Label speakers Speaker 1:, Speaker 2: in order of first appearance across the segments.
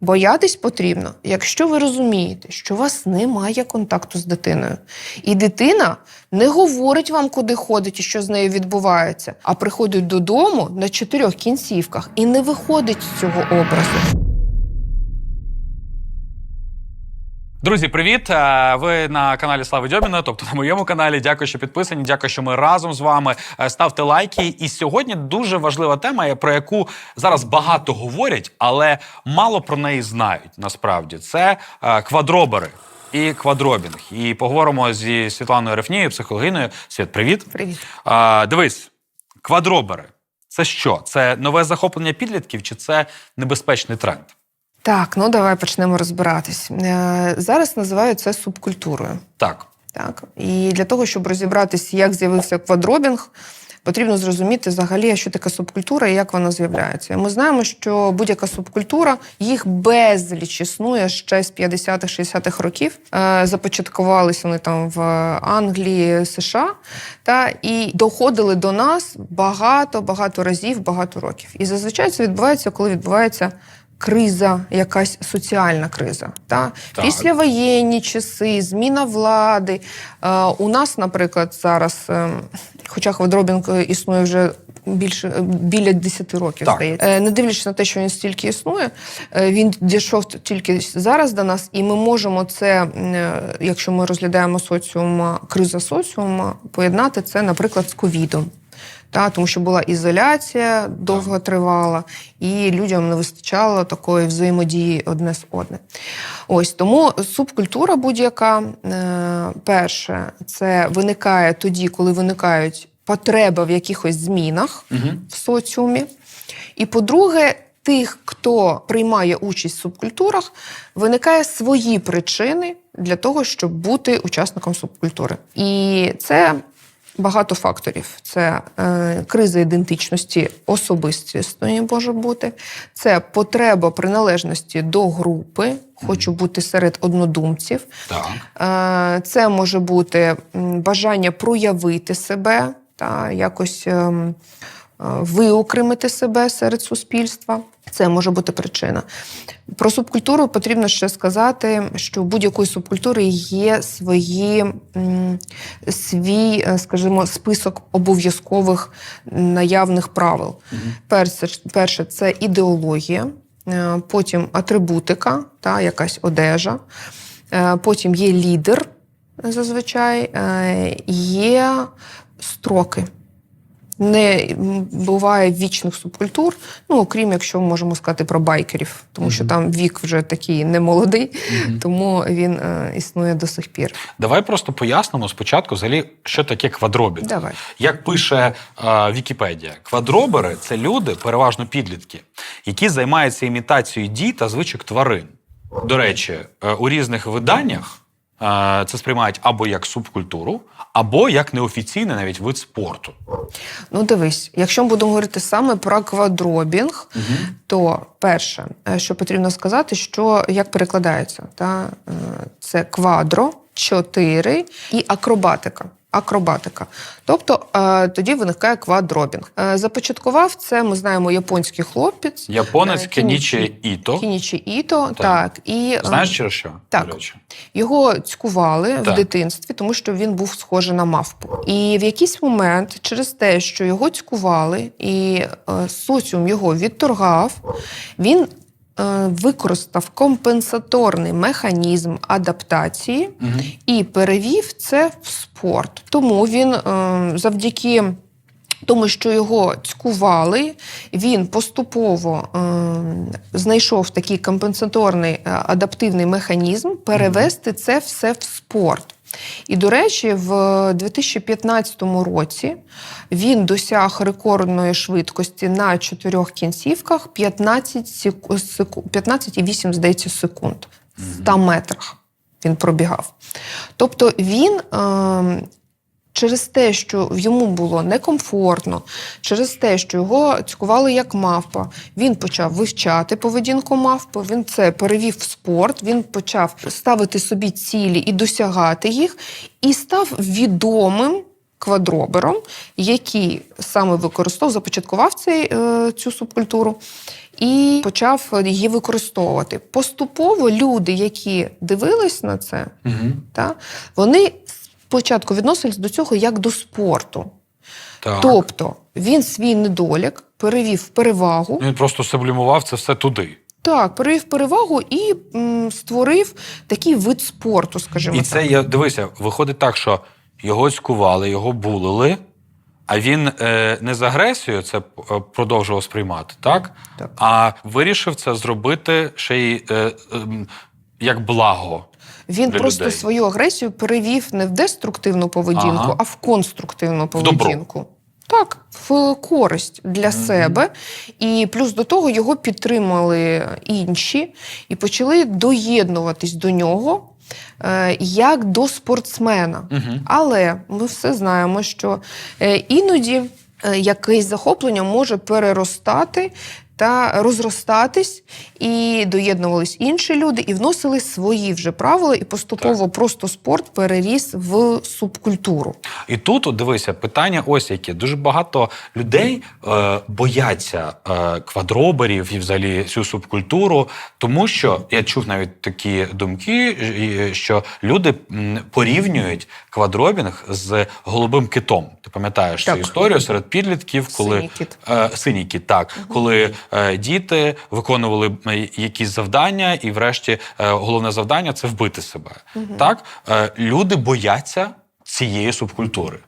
Speaker 1: Боятись потрібно, якщо ви розумієте, що у вас немає контакту з дитиною, і дитина не говорить вам, куди ходить і що з нею відбувається, а приходить додому на чотирьох кінцівках і не виходить з цього образу.
Speaker 2: Друзі, привіт! Е, Ви на каналі Слави Дьоміна, тобто на моєму каналі. Дякую, що підписані. Дякую, що ми разом з вами. Е, Ставте лайки. І сьогодні дуже важлива тема, про яку зараз багато говорять, але мало про неї знають. Насправді це е, квадробери і квадробінг. І поговоримо зі Світланою Рефнією, психологиною. Світ, привіт.
Speaker 1: Привіт.
Speaker 2: А, дивись, квадробери. Це що? Це нове захоплення підлітків чи це небезпечний тренд?
Speaker 1: Так, ну давай почнемо розбиратись. Е, Зараз називають це субкультурою.
Speaker 2: Так.
Speaker 1: Так і для того, щоб розібратися, як з'явився квадробінг, потрібно зрозуміти взагалі, що таке субкультура і як вона з'являється. Ми знаємо, що будь-яка субкультура їх безліч існує ще з 50-х, 60-х років. Е, Започаткувалися вони там в Англії, США, та і доходили до нас багато багато разів, багато років. І зазвичай це відбувається, коли відбувається. Криза, якась соціальна криза. Та?
Speaker 2: Так.
Speaker 1: Післявоєнні часи, зміна влади. Е, у нас, наприклад, зараз, е, хоча квадробінг існує вже більше е, біля 10 років,
Speaker 2: Так.
Speaker 1: здається. Е, не дивлячись на те, що він стільки існує, е, він дійшов тільки зараз до нас, і ми можемо це, е, якщо ми розглядаємо соціум, криза соціуму, поєднати це, наприклад, з ковідом. Та, тому що була ізоляція довго тривала, і людям не вистачало такої взаємодії одне з одним. Ось тому субкультура будь-яка, е, перше, це виникає тоді, коли виникають потреби в якихось змінах в соціумі. І по-друге, тих, хто приймає участь в субкультурах, виникає свої причини для того, щоб бути учасником субкультури. І це багато факторів. Це е, криза ідентичності особистісної може бути, це потреба приналежності до групи, хочу бути серед однодумців.
Speaker 2: Так.
Speaker 1: Е, Це може бути бажання проявити себе та якось ем, е, виокремити себе серед суспільства. Це може бути причина. Про субкультуру потрібно ще сказати, що у будь-якої субкультури є свої, свій, е, скажімо, список обов'язкових наявних правил. Перше, перше це ідеологія, е, потім атрибутика, та, якась одежа. Е, Потім є лідер, зазвичай, е, є строки. Не буває вічних субкультур, ну окрім якщо ми можемо сказати про байкерів, тому що там вік вже такий немолодий, тому він е, існує до сих пір.
Speaker 2: Давай просто пояснимо спочатку, взагалі, що таке квадробінг.
Speaker 1: Давай.
Speaker 2: Як пише е, Вікіпедія, квадробери це люди, переважно підлітки, які займаються імітацією дій та звичок тварин. До речі, е, у різних виданнях це сприймають або як субкультуру, або як неофіційний навіть вид спорту.
Speaker 1: Ну, дивись, якщо ми будемо говорити саме про квадробінг, то перше, е, що потрібно сказати, що як перекладається, та е, це квадро, чотири і акробатика. Акробатика. Тобто е, тоді виникає квадробінг. Е, започаткував це, ми знаємо, японський хлопець.
Speaker 2: Японець
Speaker 1: е,
Speaker 2: Кенічі Іто.
Speaker 1: Кінічі Іто, так. і, е,
Speaker 2: Знаєш через що?
Speaker 1: так.
Speaker 2: речі?
Speaker 1: Його цькували
Speaker 2: Так.
Speaker 1: в дитинстві, тому що він був схожий на мавпу. І в якийсь момент, через те, що його цькували, і соціум його відторгав, він використав компенсаторний механізм адаптації і перевів це в спорт. Тому він е, завдяки. Тому що його цькували, він поступово е, знайшов такий компенсаторний е, адаптивний механізм перевести це все в спорт. І, до речі, в 2015 році він досяг рекордної швидкості на чотирьох кінцівках 15 секу- секу- 15,8, здається, секунд в 100 метрах він пробігав. Тобто він. Е, Через те, що йому було некомфортно, через те, що його цькували як мавпа, він почав вивчати поведінку мавпи, він це перевів в спорт, він почав ставити собі цілі і досягати їх, і став відомим квадробером, який саме використовував, започаткував цей, е, цю субкультуру і почав її використовувати. Поступово люди, які дивились на це,
Speaker 2: Угу.
Speaker 1: та, вони спочатку відносились до цього як до спорту.
Speaker 2: Так.
Speaker 1: Тобто він свій недолік перевів в перевагу.
Speaker 2: Він просто сублімував це все туди.
Speaker 1: Так, перевів перевагу і м, створив такий вид спорту, скажімо
Speaker 2: І
Speaker 1: так.
Speaker 2: це я дивися, виходить так, що його цькували, його булили, а він е, не з агресією це е, продовжував сприймати, так?
Speaker 1: Так.
Speaker 2: А вирішив це зробити ще й е, ем, як благо.
Speaker 1: Він
Speaker 2: для
Speaker 1: просто
Speaker 2: людей.
Speaker 1: свою агресію перевів не в деструктивну поведінку,
Speaker 2: Ага.
Speaker 1: а в конструктивну
Speaker 2: добро.
Speaker 1: поведінку. Так, в користь для себе. І плюс до того його підтримали інші і почали доєднуватись до нього е, як до спортсмена.
Speaker 2: Угу.
Speaker 1: Але ми все знаємо, що е, іноді е, якесь захоплення може переростати та розростатись, і доєднувались інші люди, і вносили свої вже правила, і поступово просто спорт переріс в субкультуру.
Speaker 2: І тут, от, дивися, питання ось яке. Дуже багато людей е, бояться е, квадроберів і взагалі цю субкультуру, тому що я чув навіть такі думки, що люди порівнюють квадробінг з голубим китом. Ти пам'ятаєш
Speaker 1: Так.
Speaker 2: цю історію серед підлітків, коли
Speaker 1: Синій кіт.
Speaker 2: Е, синій кіт, так, коли діти виконували е, якісь завдання, і врешті е, головне завдання це вбити себе. Так, е, люди бояться цієї субкультури,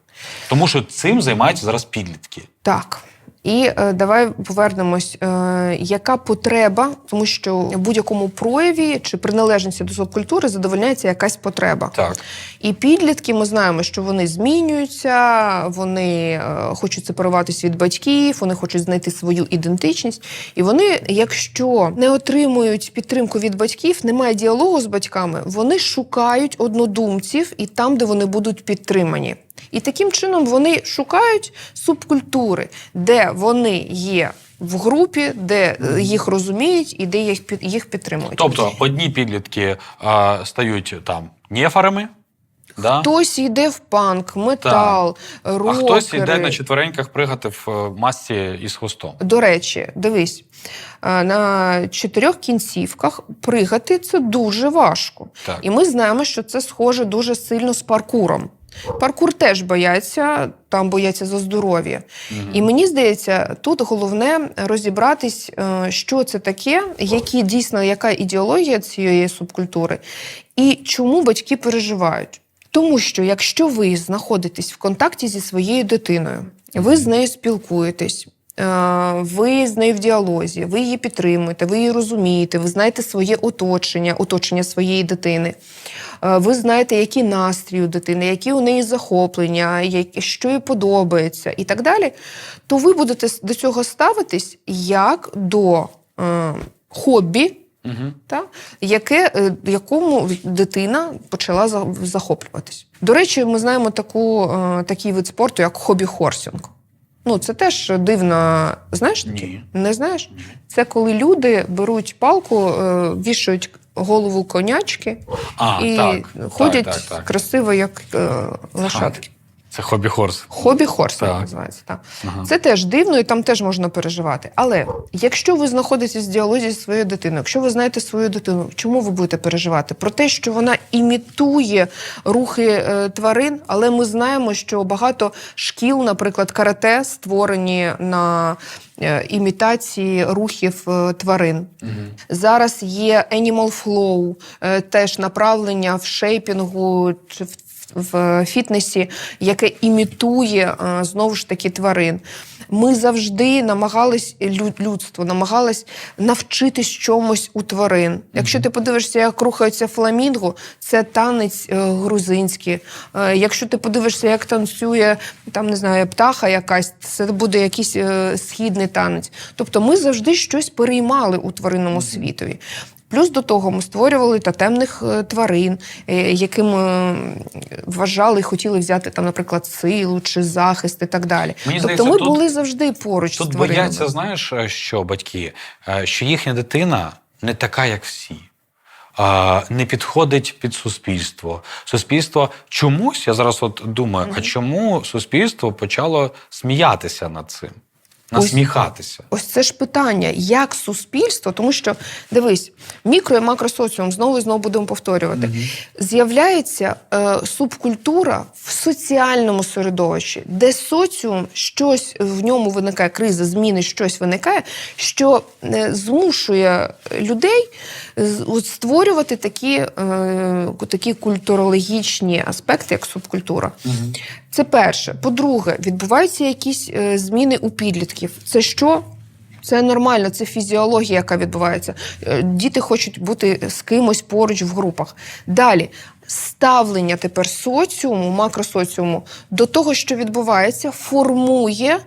Speaker 2: тому що цим займаються зараз підлітки.
Speaker 1: Так. І е, давай повернемось, е, яка потреба, тому що в будь-якому прояві чи приналежності до субкультури задовольняється якась потреба.
Speaker 2: Так,
Speaker 1: І підлітки, ми знаємо, що вони змінюються, вони е, хочуть сепаруватись від батьків, вони хочуть знайти свою ідентичність. І вони, якщо не отримують підтримку від батьків, немає діалогу з батьками, вони шукають однодумців і там, де вони будуть підтримані. І таким чином вони шукають субкультури, де вони є в групі, де е, їх розуміють і де їх під- їх підтримують.
Speaker 2: тобто одні підлітки е, стають там нефарами, да?
Speaker 1: Хтось йде в панк, метал,
Speaker 2: а
Speaker 1: рокери.
Speaker 2: хтось йде на четвереньках пригати в е, масці із хвостом.
Speaker 1: До речі, дивись, е, на чотирьох кінцівках пригати це дуже важко.
Speaker 2: Так.
Speaker 1: І ми знаємо, що це схоже дуже сильно з паркуром. Паркур теж бояться, там бояться за здоров'я. І мені здається, тут головне розібратись, е, що це таке, які дійсно яка ідеологія цієї субкультури, і чому батьки переживають. Тому що якщо ви знаходитесь в контакті зі своєю дитиною, ви з нею спілкуєтесь. Е, Ви з нею в діалозі, ви її підтримуєте, ви її розумієте, ви знаєте своє оточення, оточення своєї дитини. Е, Ви знаєте, які настрій у дитини, які у неї захоплення, що їй подобається, і так далі. То ви будете до цього ставитись як до е, хобі,
Speaker 2: Угу.
Speaker 1: та, яке, е, якому дитина почала захоплюватись. До речі, ми знаємо таку, е, такий вид спорту, як хобі-хорсінг. Ну, це теж дивно. Знаєш такі?
Speaker 2: Ні.
Speaker 1: Не знаєш? Це коли люди беруть палку, е, вішають голову конячки
Speaker 2: А,
Speaker 1: і
Speaker 2: так,
Speaker 1: ходять
Speaker 2: так, так, так.
Speaker 1: красиво, як е, лошадки.
Speaker 2: Це.
Speaker 1: Хобі хорсинг
Speaker 2: Так.
Speaker 1: називається. Так.
Speaker 2: Ага.
Speaker 1: Це теж дивно, і там теж можна переживати. Але якщо ви знаходитесь в діалозі зі своєю дитиною, якщо ви знаєте свою дитину, чому ви будете переживати? Про те, що вона імітує рухи е, тварин, але ми знаємо, що багато шкіл, наприклад, карате, створені на е, імітації рухів е, тварин. Зараз є Animal Flow, е, теж направлення в шейпінгу чи в, в фітнесі, яке імітує е, знову ж таки тварин. Ми завжди намагались людство намагалось навчитись чомусь у тварин. Якщо ти подивишся, як рухається фламінго, це танець е, грузинський. Е, якщо ти подивишся, як танцює там не знаю, птаха якась, це буде якийсь східний танець. Тобто ми завжди щось переймали у тваринному світові. Плюс до того ми створювали тотемних е, тварин, е, яким е, вважали і хотіли взяти там, наприклад, силу чи захист і так далі.
Speaker 2: Мені
Speaker 1: тобто
Speaker 2: здається,
Speaker 1: ми
Speaker 2: тут-
Speaker 1: були завжди поруч
Speaker 2: Тут
Speaker 1: з тваринами.
Speaker 2: бояться, знаєш, що батьки, що їхня дитина не така, як всі. не підходить під суспільство. Суспільство чомусь, я зараз от думаю, а чому суспільство почало сміятися над цим? Насміхатися.
Speaker 1: Ось це ж питання, як суспільство, тому що дивись, мікро і макросоціум знову і знову будемо повторювати. З'являється е, субкультура в соціальному середовищі, де соціум щось в ньому виникає, криза, зміни, щось виникає, що е, змушує людей от створювати такі, е, такі культурологічні аспекти, як субкультура. Це перше. По-друге, відбуваються якісь е, зміни у підлітків. Це що? Це нормально, це фізіологія, яка відбувається. Е, Діти хочуть бути з кимось поруч в групах. Далі. Ставлення тепер соціуму, макросоціуму до того, що відбувається, формує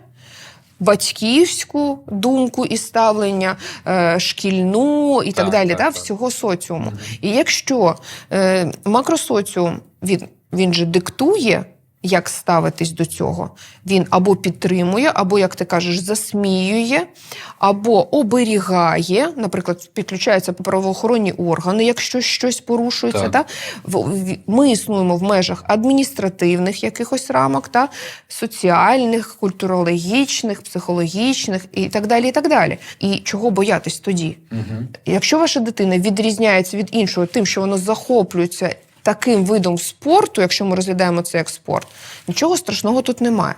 Speaker 1: батьківську думку і ставлення, е, шкільну і так,
Speaker 2: Так,
Speaker 1: далі,
Speaker 2: так, так.
Speaker 1: всього соціуму. І якщо макросоціум він, він же диктує, як ставитись до цього, він або підтримує, або, як ти кажеш, засміює, або оберігає, наприклад, підключаються правоохоронні органи, якщо щось порушується.
Speaker 2: Так.
Speaker 1: Та? Ми існуємо в межах адміністративних якихось рамок, та? соціальних, культурологічних, психологічних і так далі. І так далі. І чого боятись тоді? Якщо ваша дитина відрізняється від іншого тим, що воно захоплюється таким видом спорту, якщо ми розглядаємо це як спорт, нічого страшного тут немає.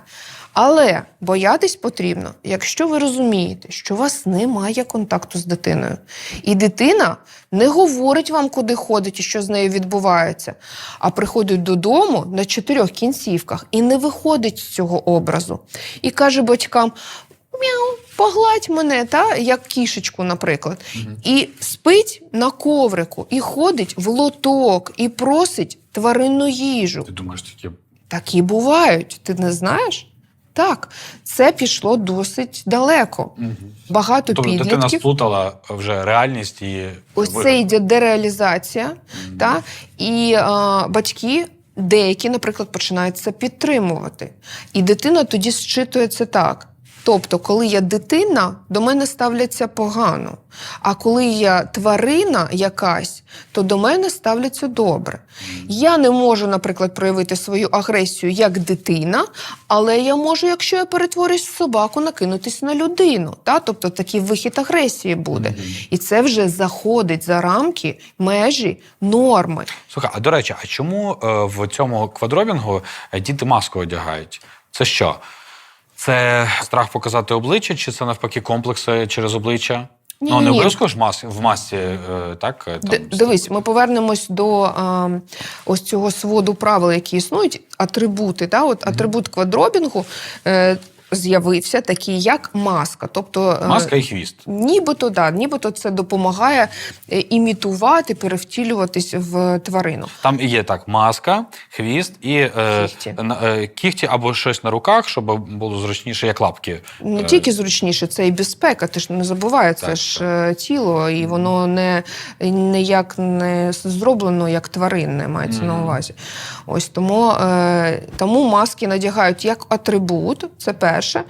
Speaker 1: Але боятись потрібно, якщо ви розумієте, що у вас немає контакту з дитиною, і дитина не говорить вам, куди ходить і що з нею відбувається, а приходить додому на чотирьох кінцівках і не виходить з цього образу. І каже батькам: Мяу, погладь мене, та, як кішечку, наприклад. І спить на коврику, і ходить в лоток, і просить тваринну їжу.
Speaker 2: Ти думаєш, такі
Speaker 1: Такі бувають. Ти не знаєш? Так, це пішло досить далеко. Багато
Speaker 2: тобто
Speaker 1: підлітків.
Speaker 2: сплутала вже реальність і
Speaker 1: Ось
Speaker 2: вигадку.
Speaker 1: це йде дереалізація, та? і а, батьки. Деякі, наприклад, починають це підтримувати. І дитина тоді зчитує це так. Тобто, коли я дитина, до мене ставляться погано. А коли я тварина якась, то до мене ставляться добре. Я не можу, наприклад, проявити свою агресію як дитина, але я можу, якщо я перетворюсь в собаку, накинутись на людину. Та? Тобто такий вихід агресії буде. І це вже заходить за рамки межі норми.
Speaker 2: Слухай, а до речі, а чому е, в цьому квадробінгу е, діти маску одягають? Це що? Це страх показати обличчя, чи це навпаки комплекси через обличчя? Ну, не обов'язково ж мас, в масці, е, так? е, Там,
Speaker 1: Дивись, ми повернемось до а, ось цього своду правил, які існують, атрибути. Та? От атрибут квадробінгу е, з'явився такий, як маска. Тобто, е,
Speaker 2: Маска і хвіст.
Speaker 1: Нібито, да, нібито це допомагає е, імітувати, перевтілюватись в тварину.
Speaker 2: Там і є так: маска, хвіст і е,
Speaker 1: Кігті.
Speaker 2: на- е, або щось на руках, щоб було зручніше, як лапки.
Speaker 1: Не
Speaker 2: Е,
Speaker 1: тільки зручніше, це і безпека. Ти ж не забувай, це
Speaker 2: Так,
Speaker 1: ж е, тіло, і воно не ніяк не зроблено як тваринне, мається на увазі. Ось тому, е, тому маски надягають як атрибут, це перше. Е,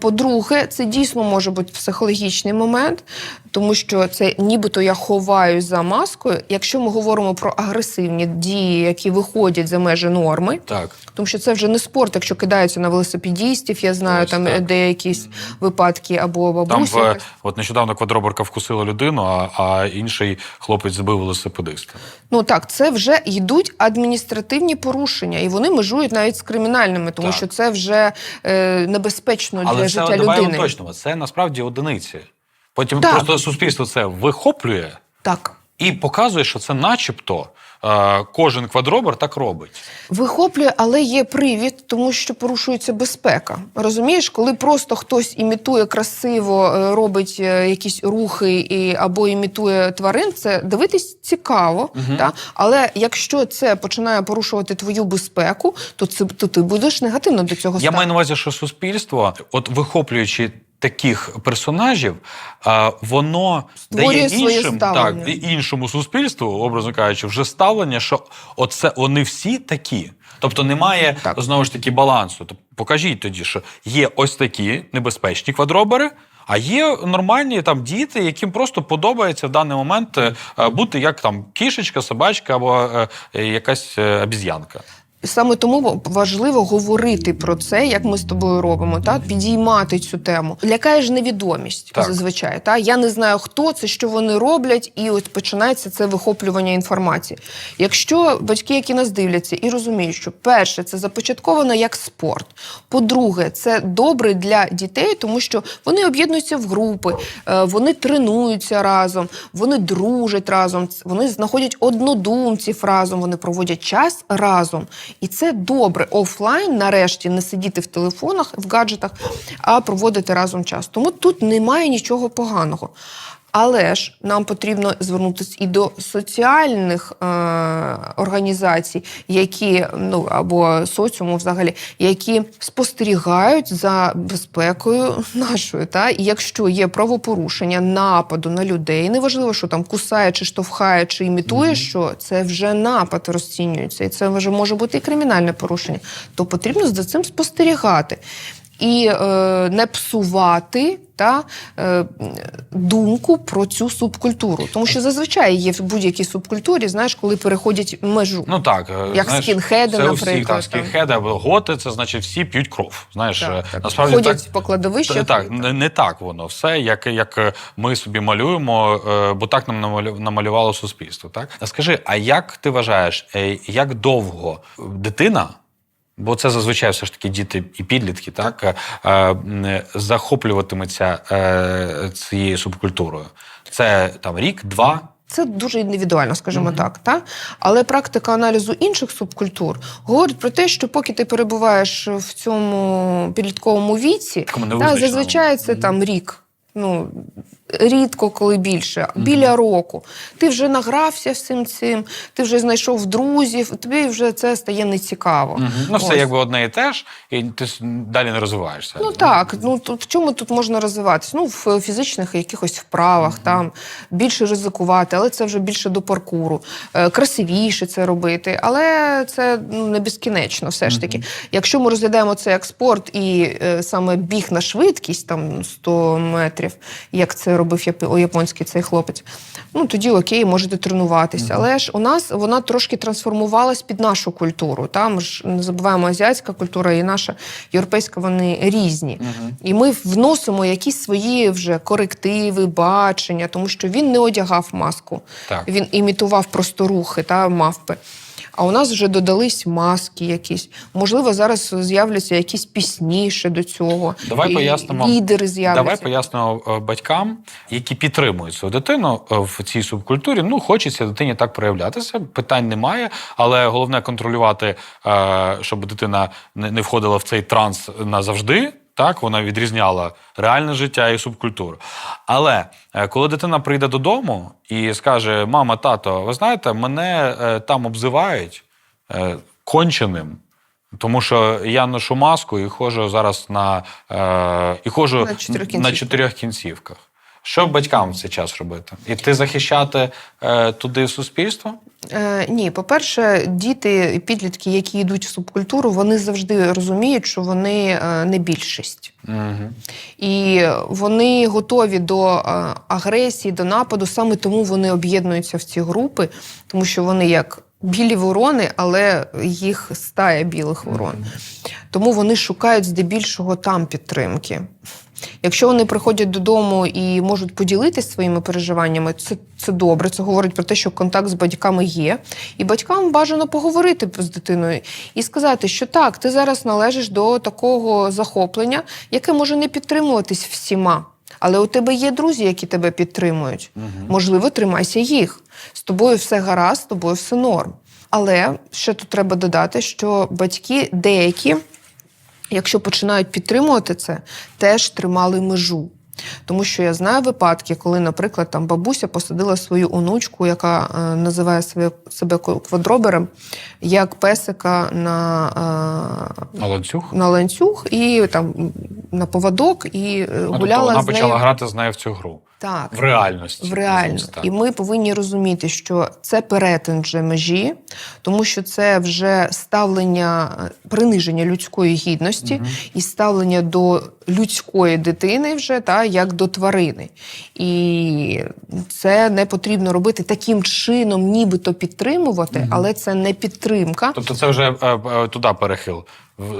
Speaker 1: по-друге, це дійсно може бути психологічний момент, тому що це нібито я ховаюсь за маскою. Якщо ми говоримо про агресивні дії, які виходять за межі норми,
Speaker 2: Так.
Speaker 1: тому що це вже не спорт, якщо кидаються на велосипедістів, я знаю,
Speaker 2: Ось
Speaker 1: там
Speaker 2: так.
Speaker 1: е, деякісь випадки або
Speaker 2: Там в, от нещодавно квадроберка вкусила людину, а, а інший хлопець збив велосипедиста.
Speaker 1: Ну так, це вже йдуть адміністративні порушення, і вони межують навіть з кримінальними, тому
Speaker 2: Так.
Speaker 1: що це вже е, небезпечно
Speaker 2: Але
Speaker 1: для
Speaker 2: це
Speaker 1: життя
Speaker 2: давай
Speaker 1: людини.
Speaker 2: точно, це насправді одиниці. Потім
Speaker 1: Так.
Speaker 2: просто суспільство це вихоплює
Speaker 1: Так.
Speaker 2: і показує, що це начебто кожен квадробер так робить.
Speaker 1: Вихоплює, але є привід, тому що порушується безпека. Розумієш, коли просто хтось імітує красиво, е, робить е, якісь рухи і, або імітує тварин, це дивитись цікаво.
Speaker 2: Мгм.
Speaker 1: Та? Але якщо це починає порушувати твою безпеку, то це то ти будеш негативно до цього
Speaker 2: Я
Speaker 1: ставитися.
Speaker 2: маю на увазі, що суспільство, от вихоплюючи таких персонажів, воно
Speaker 1: Створює
Speaker 2: дає іншим, так, іншому суспільству, образно кажучи, вже ставлення, що оце вони всі такі. Тобто немає
Speaker 1: Так.
Speaker 2: знову ж таки балансу. Тобто, покажіть тоді, що є ось такі небезпечні квадробери, А є нормальні там діти, яким просто подобається в даний момент е, бути як там кішечка, собачка або е, якась е, обіз'янка.
Speaker 1: Саме тому важливо говорити про це, як ми з тобою робимо, та підіймати цю тему. Лякає ж невідомість
Speaker 2: Так.
Speaker 1: зазвичай. Та я не знаю, хто це, що вони роблять, і от починається це вихоплювання інформації. Якщо батьки, які нас дивляться, і розуміють, що перше це започатковано як спорт. По-друге, це добре для дітей, тому що вони об'єднуються в групи, е, вони тренуються разом, вони дружать разом, вони знаходять однодумців разом, вони проводять час разом. І це добре офлайн, нарешті, не сидіти в телефонах, в гаджетах, а проводити разом час. Тому тут немає нічого поганого. Але ж нам потрібно звернутися і до соціальних е, організацій, які ну або соціуму, взагалі, які спостерігають за безпекою нашою. Та і якщо є правопорушення нападу на людей, неважливо, що там кусає, чи штовхає, чи імітує, що це вже напад розцінюється, і це вже може бути і кримінальне порушення, то потрібно за цим спостерігати. І е, не псувати та е, думку про цю субкультуру, тому що зазвичай є в будь-якій субкультурі, знаєш, коли переходять межу.
Speaker 2: Ну так, е,
Speaker 1: Як скінхеди,
Speaker 2: це у всіх,
Speaker 1: наприклад,
Speaker 2: так,
Speaker 1: там.
Speaker 2: скінхеди або готи, це значить всі п'ють кров. Знаєш,
Speaker 1: Так, так.
Speaker 2: насправді
Speaker 1: ходять
Speaker 2: так,
Speaker 1: по кладовищах.
Speaker 2: Так, не, не так воно все, як, як ми собі малюємо, бо так нам намалю- намалювало суспільство. Так? А скажи, а як ти вважаєш, як довго дитина, бо це зазвичай все ж таки діти і підлітки, так, е, е, захоплюватиметься е, цією субкультурою? Це там рік, два.
Speaker 1: Це дуже індивідуально, скажімо так. Та? Але практика аналізу інших субкультур говорить про те, що поки ти перебуваєш в цьому підлітковому віці, та, зазвичай це там рік. Ну, рідко коли більше, біля року. Ти вже награвся всім цим, ти вже знайшов друзів, тобі вже це стає нецікаво.
Speaker 2: Мгм. Ну, все
Speaker 1: Ось.
Speaker 2: якби одне і те ж, і ти далі не розвиваєшся.
Speaker 1: Ну так, ну тут в чому тут можна розвиватися? Ну, в фізичних якихось вправах, там більше ризикувати, але це вже більше до паркуру. Е, красивіше це робити, але це ну, не безкінечно, все ж таки. Якщо ми розглядаємо це як спорт і е, саме біг на швидкість, там 100 метрів, як це робив японський цей хлопець, ну тоді окей, можете тренуватися. Але ж у нас вона трошки трансформувалась під нашу культуру. Там ж не забуваємо азіатська культура і наша європейська, вони різні. І ми вносимо якісь свої вже корективи, бачення, тому що він не одягав маску,
Speaker 2: Так.
Speaker 1: він імітував просто рухи та мавпи. А у нас вже додались маски якісь. Можливо, зараз з'являться якісь пісні ще до цього.
Speaker 2: Давай
Speaker 1: І
Speaker 2: пояснимо.
Speaker 1: Лідери з'являться.
Speaker 2: Давай пояснимо е, батькам, які підтримують свою дитину е, в цій субкультурі. Ну, хочеться дитині так проявлятися, питань немає, але головне контролювати, е, щоб дитина не не входила в цей транс назавжди. Так, вона відрізняла реальне життя і субкультуру. Але е, коли дитина прийде додому і скаже: Мама, тато, ви знаєте, мене е, там обзивають е, конченим. Тому що я ношу маску і ходжу зараз на, е, і ходжу
Speaker 1: На чотирьох
Speaker 2: на
Speaker 1: кінцівках.
Speaker 2: Що батькам в цей час робити? Іти захищати е, туди суспільство?
Speaker 1: Е, ні, по-перше, діти і підлітки, які йдуть в субкультуру, вони завжди розуміють, що вони е, не більшість.
Speaker 2: Угу.
Speaker 1: І вони готові до е, агресії, до нападу. Саме тому вони об'єднуються в ці групи, тому що вони як білі ворони, але їх стая білих ворон. Тому вони шукають здебільшого там підтримки. Якщо вони приходять додому і можуть поділитися своїми переживаннями, це, це добре. Це говорить про те, що контакт з батьками є. І батькам бажано поговорити з дитиною і сказати, що так, ти зараз належиш до такого захоплення, яке може не підтримуватись всіма. Але у тебе є друзі, які тебе підтримують. Можливо, тримайся їх. З тобою все гаразд, з тобою все норм. Але ще тут треба додати, що батьки деякі якщо починають підтримувати це, теж тримали межу. Тому що я знаю випадки, коли, наприклад, там бабуся посадила свою онучку, яка е, називає себе, себе квадробером, як песика на,
Speaker 2: На ланцюг?
Speaker 1: е, на ланцюг і там на поводок, і е,
Speaker 2: Ну, тобто
Speaker 1: гуляла
Speaker 2: вона
Speaker 1: з нею.
Speaker 2: почала грати з нею в цю гру.
Speaker 1: Так.
Speaker 2: в реальності.
Speaker 1: В реально.
Speaker 2: називаємо це так.
Speaker 1: І ми повинні розуміти, що це перетин вже межі, тому що це вже ставлення приниження людської гідності і ставлення до людської дитини вже та як до тварини. І це не потрібно робити таким чином, нібито підтримувати, але це не підтримка.
Speaker 2: Тобто це вже е, е, туди перехил,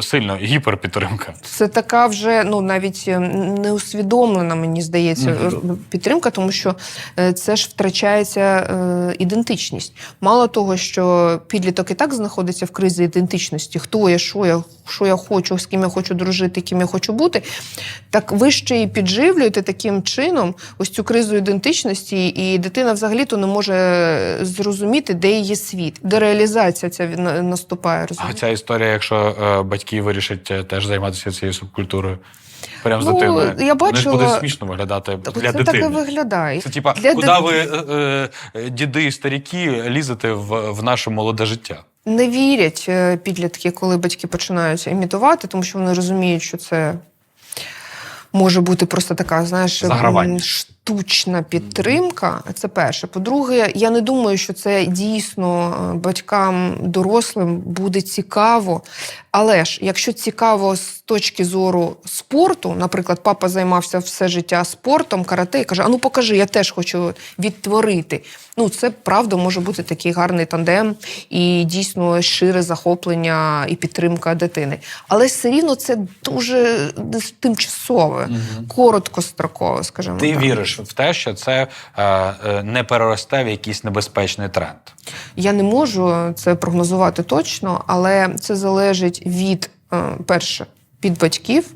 Speaker 2: сильно гіперпідтримка.
Speaker 1: Це така вже ну навіть е, неусвідомлена, мені здається, е, підтримка, тому що е, це ж втрачається е, ідентичність. Мало того, що підліток і так знаходиться в кризі ідентичності, хто я, що я, що я хочу, з ким я хочу дружити, ким я хочу бути. Так ви ще і підживлюєте таким чином ось цю кризу ідентичності, і дитина взагалі-то не може зрозуміти, де її світ, де реалізація ця наступає.
Speaker 2: А ця історія, якщо батьки вирішать е, теж займатися цією субкультурою. Прямо з
Speaker 1: Ну,
Speaker 2: дитиною.
Speaker 1: я
Speaker 2: Вони ж буде смішно виглядати
Speaker 1: Так
Speaker 2: для
Speaker 1: це
Speaker 2: дитини.
Speaker 1: так і виглядає.
Speaker 2: Це типа,
Speaker 1: Для
Speaker 2: куди
Speaker 1: дит-
Speaker 2: ви, е, е, діди і старіки, лізете в, в наше молоде життя?
Speaker 1: Не вірять е, підлітки, коли батьки починають імітувати, тому що вони розуміють, що це може бути просто така, знаєш,
Speaker 2: Загравання.
Speaker 1: Штучна підтримка. Це перше. По-друге, я не думаю, що це дійсно е, батькам дорослим буде цікаво. Але ж, якщо цікаво з точки зору спорту, наприклад, папа займався все життя спортом, карате, і каже: А ну покажи, я теж хочу відтворити. Ну, це правда може бути такий гарний тандем і дійсно шире захоплення і підтримка дитини. Але все рівно це дуже тимчасове, короткострокове, скажімо
Speaker 2: Ти
Speaker 1: так.
Speaker 2: віриш в те, що це е, е, не переросте в якийсь небезпечний тренд.
Speaker 1: Я не можу це прогнозувати точно, але це залежить від е, перше. Від батьків,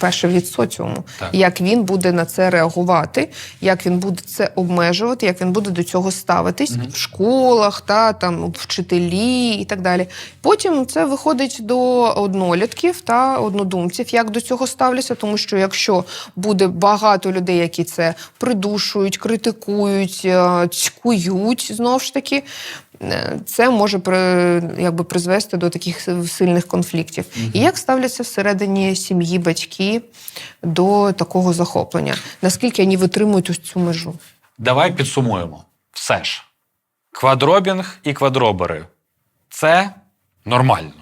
Speaker 1: перше від соціуму,
Speaker 2: Так.
Speaker 1: як він буде на це реагувати, як він буде це обмежувати, як він буде до цього ставитись в школах, та там вчителі і так далі. Потім це виходить до однолітків та однодумців, як до цього ставляться, тому що якщо буде багато людей, які це придушують, критикують, е, цькують, знову ж таки. Е, Це може якби призвести до таких сильних конфліктів. І як ставляться всередині сім'ї батьки до такого захоплення? Наскільки вони витримують ось цю межу?
Speaker 2: Давай підсумуємо. Все ж. Квадробінг і квадробери це нормально.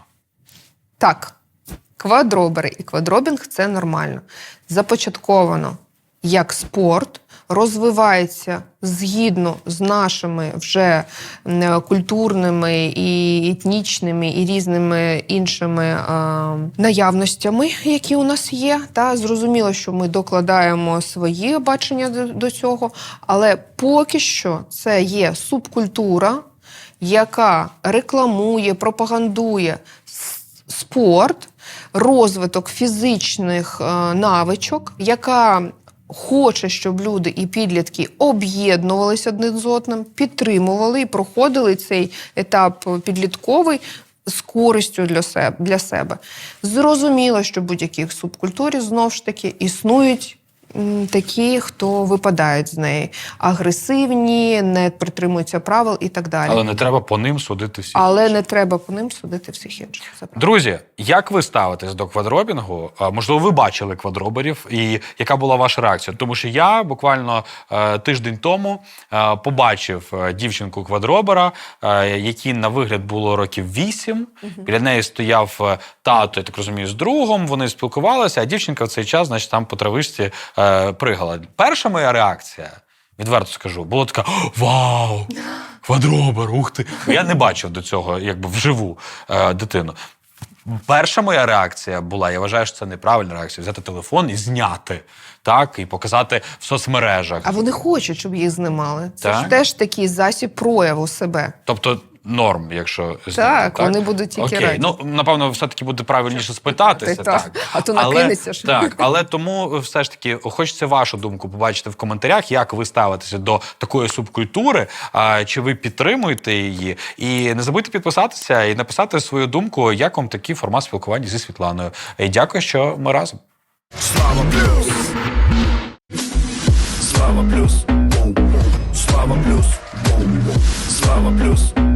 Speaker 1: Так, квадробери і квадробінг це нормально. Започатковано як спорт, розвивається згідно з нашими вже культурними і етнічними і різними іншими е, наявностями, які у нас є. Та зрозуміло, що ми докладаємо свої бачення до, до цього, але поки що це є субкультура, яка рекламує, пропагандує спорт, розвиток фізичних навичок, яка хоче, щоб люди і підлітки об'єднувалися один з одним, підтримували і проходили цей етап підлітковий. З користю для себе для себе зрозуміло, що в будь-якій субкультурі знов ж таки існують такі, хто випадають з неї, агресивні, не притримуються правил і так далі.
Speaker 2: Але не треба по ним судити всіх.
Speaker 1: Але не треба по ним судити всіх інших.
Speaker 2: Друзі, як ви ставитесь до квадробінгу? Можливо, ви бачили квадроберів, і яка була ваша реакція? Тому що я буквально е, тиждень тому е, побачив е, дівчинку квадробера, якій на вигляд було років вісім. Біля неї стояв тато, я так розумію, з другом. Вони спілкувалися, а дівчинка в цей час, значить, там по травичці е, пригала. Перша моя реакція. Відверто скажу, була така: Вау! Квадробер, ух ти! Я не бачив до цього, якби вживу е, дитину. Перша моя реакція була: я вважаю, що це неправильна реакція взяти телефон і зняти, так, і показати в соцмережах.
Speaker 1: А вони хочуть, щоб їх знімали. Це
Speaker 2: Так.
Speaker 1: ж теж такий засіб прояву себе.
Speaker 2: Тобто норм, якщо зняти,
Speaker 1: Так, вони будуть тільки
Speaker 2: Окей.
Speaker 1: раді.
Speaker 2: Ну все-таки все-таки буде правильніше спитатися.
Speaker 1: Та так.
Speaker 2: Так.
Speaker 1: А то накинеться ж.
Speaker 2: Так, але тому все ж таки хочеться вашу думку побачити в коментарях, як ви ставитеся до такої субкультури, а, чи ви підтримуєте її. І не забудьте підписатися і написати свою думку, як вам такий формат спілкування зі Світланою. І дякую, що ми разом.
Speaker 3: Слава плюс. Слава плюс.